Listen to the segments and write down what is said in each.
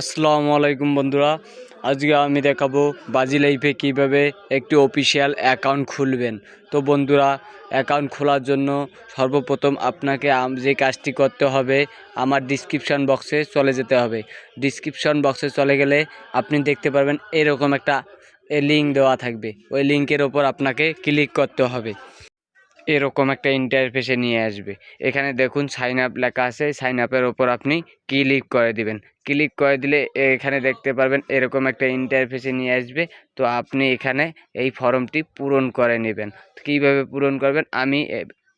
আসসালামু আলাইকুম বন্ধুরা। আজকে আমি দেখাবো বাজি লাইফে কীভাবে একটি অফিসিয়াল অ্যাকাউন্ট খুলবেন। তো বন্ধুরা, অ্যাকাউন্ট খোলার জন্য সর্বপ্রথম আপনাকে যে কাজটি করতে হবে, আমার ডিসক্রিপশান বক্সে চলে যেতে হবে। ডিসক্রিপশান বক্সে চলে গেলে আপনি দেখতে পারবেন এরকম একটা লিঙ্ক দেওয়া থাকবে। ওই লিঙ্কের ওপর আপনাকে ক্লিক করতে হবে। এরকম একটা ইন্টারফেসে নিয়ে আসবে। এখানে দেখুন সাইন আপ লেখা আছে সাইন আপের ওপর আপনি ক্লিক করে দিবেন। ক্লিক করে দিলে এখানে দেখতে পারবেন এরকম একটা ইন্টারফেসে নিয়ে আসবে। তো আপনি এখানে এই ফর্মটি পূরণ করে নেবেন। কীভাবে পূরণ করবেন? আমি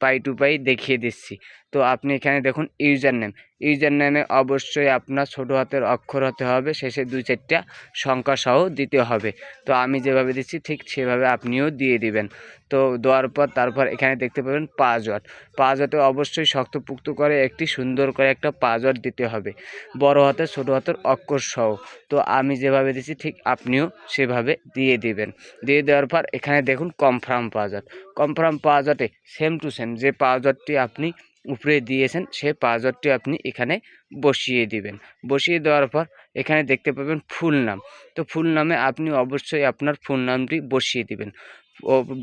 পাই টু পাই দেখিয়ে দিচ্ছি। তো আপনি এখানে দেখুন ইউজার নেম ইউজার নেমে অবশ্যই আপনার ছোটো হাতের অক্ষর হতে হবে, শেষে দুই চারটা সংখ্যা সহ দিতে হবে। তো আমি যেভাবে দিচ্ছি, ঠিক সেভাবে আপনিও দিয়ে দিবেন। তো দেওয়ার পর তারপর এখানে দেখতে পাবেন পাসওয়ার্ড। পাসওয়ার্ডে অবশ্যই শক্তপুক্ত করে একটি সুন্দর করে একটা পাসওয়ার্ড দিতে হবে। বড় হাতের, ছোটো হাতের অক্ষর সহ। তো আমি যেভাবে দিচ্ছি, ঠিক আপনিও সেভাবে দিয়ে দিবেন। দিয়ে দেওয়ার পর এখানে দেখুন কনফার্ম পাসওয়ার্ড। কনফার্ম পাসওয়ার্ডে সেম টু সেম যে পাসওয়ার্ডটি আপনি উপরে দিয়েছেন সেই পাসওয়ার্ডটি আপনি এখানে বসিয়ে দিবেন। বসিয়ে দেওয়ার পর এখানে দেখতে পাবেন ফুল নাম। তো ফুল নামে আপনি অবশ্যই আপনার ফুল নামটি বসিয়ে দিবেন।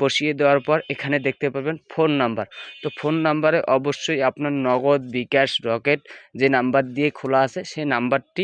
বসিয়ে দেওয়ার পর এখানে দেখতে পাবেন ফোন নাম্বার তো ফোন নাম্বারে অবশ্যই আপনার নগদ বিকাশ রকেট যে নাম্বার দিয়ে খোলা আছে, সেই নাম্বারটি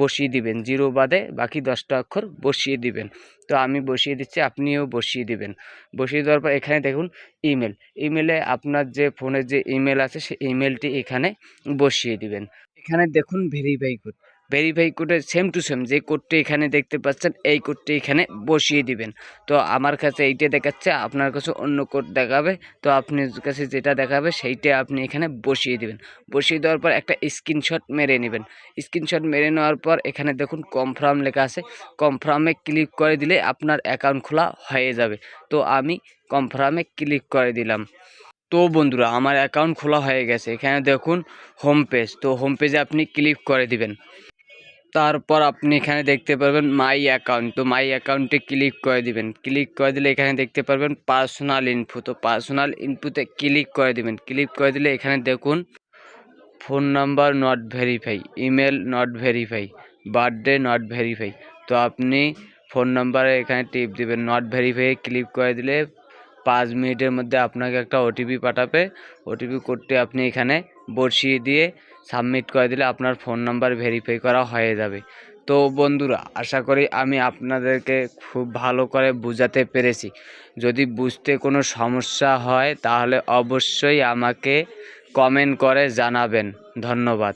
বসিয়ে দিবেন। জিরো বাদে বাকি দশটা অক্ষর বসিয়ে দিবেন। তো আমি বসিয়ে দিচ্ছি, আপনিও বসিয়ে দিবেন। বসিয়ে দেওয়ার পর এখানে দেখুন ইমেল ইমেলে আপনার যে ফোনের যে ইমেল আছে, সেই ইমেলটি এখানে বসিয়ে দিবেন। এখানে দেখুন ভেরিফাই কোড ভেরিফাই কোডে সেম টু সেম যে কোডটি এখানে দেখতে পাচ্ছেন, এই কোডটি এখানে বসিয়ে দিবেন। তো আমার কাছে এইটা দেখাচ্ছে, আপনার কাছে অন্য কোড দেখাবে, তো আপনার কাছে যেটা দেখাবে সেইটা আপনি এখানে বসিয়ে দিবেন। বসিয়ে দেওয়ার পর একটা স্ক্রিনশট মেরে নেবেন। স্ক্রিনশট মেরে নেওয়ার পর এখানে দেখুন কনফার্ম লেখা আছে। কনফার্মে ক্লিক করে দিলে আপনার অ্যাকাউন্ট খোলা হয়ে যাবে। তো আমি কনফার্মে ক্লিক করে দিলাম। তো বন্ধুরা, আমার অ্যাকাউন্ট খোলা হয়ে গেছে। এখানে দেখুন হোম পেজ তো হোম পেজে আপনি ক্লিক করে দিবেন। তারপর আপনি এখানে দেখতে পারবেন মাই অ্যাকাউন্ট তো মাই অ্যাকাউন্টে ক্লিক করে দিবেন। ক্লিক করে দিলে এখানে দেখতে পারবেন পার্সোনাল ইনফো তো পার্সোনাল ইনফোতে ক্লিক করে দিবেন। ক্লিক করে দিলে এখানে দেখুন phone number not verify email not verify birthday not verify তো আপনি ফোন নাম্বারে এখানে টিপ দিবেন নট ভেরিফাই ক্লিক করে দিলে পাঁচ মিনিটের মধ্যে আপনাকে একটা ওটিপি পাঠাবে। ওটিপি কোডটি আপনি এখানে বসিয়ে দিয়ে সাবমিট করে দিলে আপনার ফোন নাম্বার ভেরিফাই করা হয়ে যাবে। তো বন্ধুরা, আশা করি আমি আপনাদেরকে খুব ভালো করে বুঝাতে পেরেছি। যদি বুঝতে কোনো সমস্যা হয়, তাহলে অবশ্যই আমাকে কমেন্ট করে জানাবেন। ধন্যবাদ।